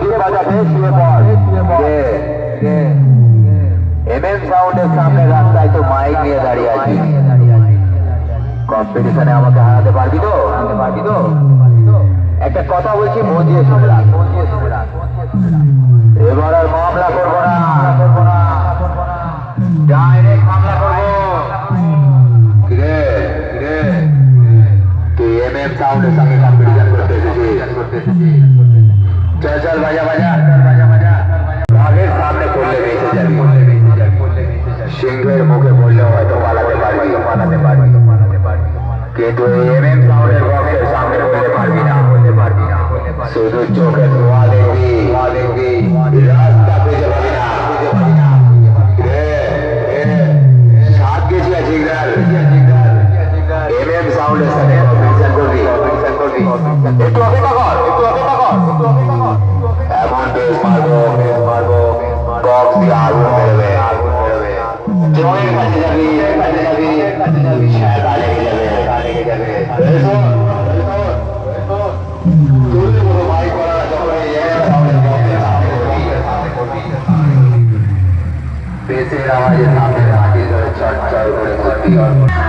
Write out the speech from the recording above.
দিয়ে বাজাতে শুয়ে পড় এমএম সাউন্ডের সামনে রাস্তায় তো মাইক নিয়ে দাঁড়িয়ে আছি। কম্পিটিশনে আমাকে হারাতে পারবি তো? পারবি তো একটা কথা বলছি মন দিয়ে শুনে রাখ। এবার আর মামলা করব না। করব না ডাইরেক্ট মামলা করব। কিরে? কিরে? তুই এমএম সাউন্ডের সঙ্গে কম্পিটিশন করতে এসেছিস। চল চল বাজা বাজা বাঘের সামনে করলে বেঁচে যাবি। সিংহের মুখে বললেও হয়তো পালাতে পারবি। পালাতে পারবি পালাতে পারবি কিন্তু এমএম সাউন্ডের বক্সের সামনে বলতে পারবি না। বলতে পারবি না শুধু চোখে ধোয়া দেখবি দেখবি রাস্তা একটু অপেক্ষা এমন বেশ মারবো বেশ মারবো বক্স দিয়ে আগুন বেরোবে আগুন বেরোবে জয়ের কাছে যাবি কাছে যাবি কাছে যাবি ছায়া লেগে যাবে ছায়া লেগে যাবে এসো এসো এসো তুই বড় ভাই করা যখন এই সাউন্ডের বক্সের সামনে করবি সামনে করবি বেসের আওয়াজে সামনে মাটি ধরে চটচট করে করবি গেলিবি